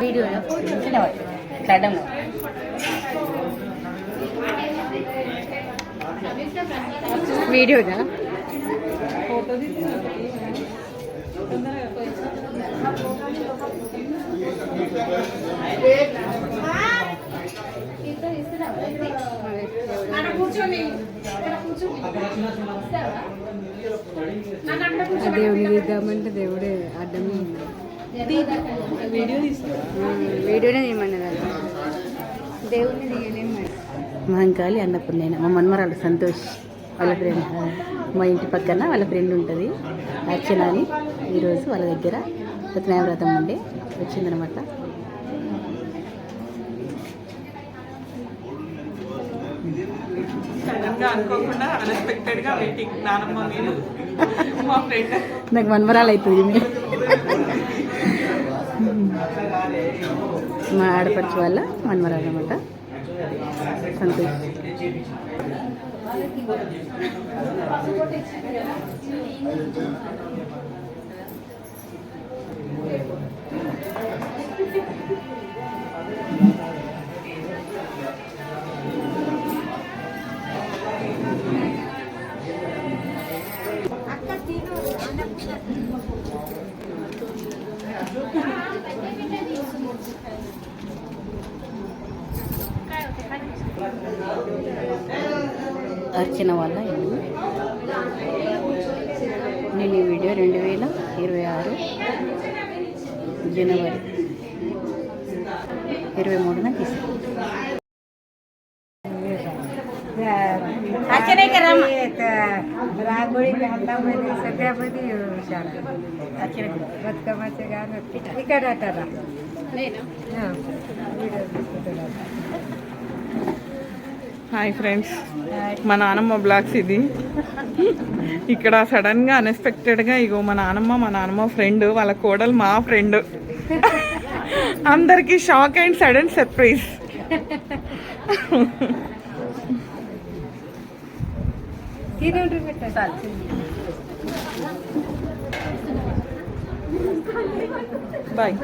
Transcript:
Video കടം video ഞാൻ photo దేవుని తీద్దామంటే దేవుడే అడ్డమే ఉన్నాడు వీడియోనే తీయమన్నది దేవుడిని తీయలేము మరి. మహంకాళి అన్నపూర్ణైన మా మన్మరాలు సంతోష్ వాళ్ళ ఫ్రెండ్. మా ఇంటి పక్కన వాళ్ళ ఫ్రెండ్ ఉంటుంది అర్చన అని ఈరోజు వాళ్ళ దగ్గర సత్యనారాయణ వ్రతం ఉండే వచ్చిందనమాట సడన్గా అనుకోకుండా అన్ఎక్స్పెక్టెడ్గా మీటింగ్ నానమ్మ నేను మా ఫ్రెండ్ నాకు వన్వరాలు అవుతుంది మా. ఆడపడుచు వాళ్ళ వన్వరాలు అనమాట సంతోష్. అర్చన వల్ల ఇల్లు నేను ఈ వీడియో రెండు వేల ఇరవై ఆరు జనవరి ఇరవై మూడున తీసుకుంటాం హాయ్ ఫ్రెండ్స్. మా నానమ్మ బ్లాగ్స్ ఇది. ఇక్కడ సడన్గా అన్ఎక్స్పెక్టెడ్గా ఇగో మా నానమ్మ మా నానమ్మ ఫ్రెండ్ వాళ్ళ కోడలు మా ఫ్రెండ్ అందరికి shock and sudden surprise boy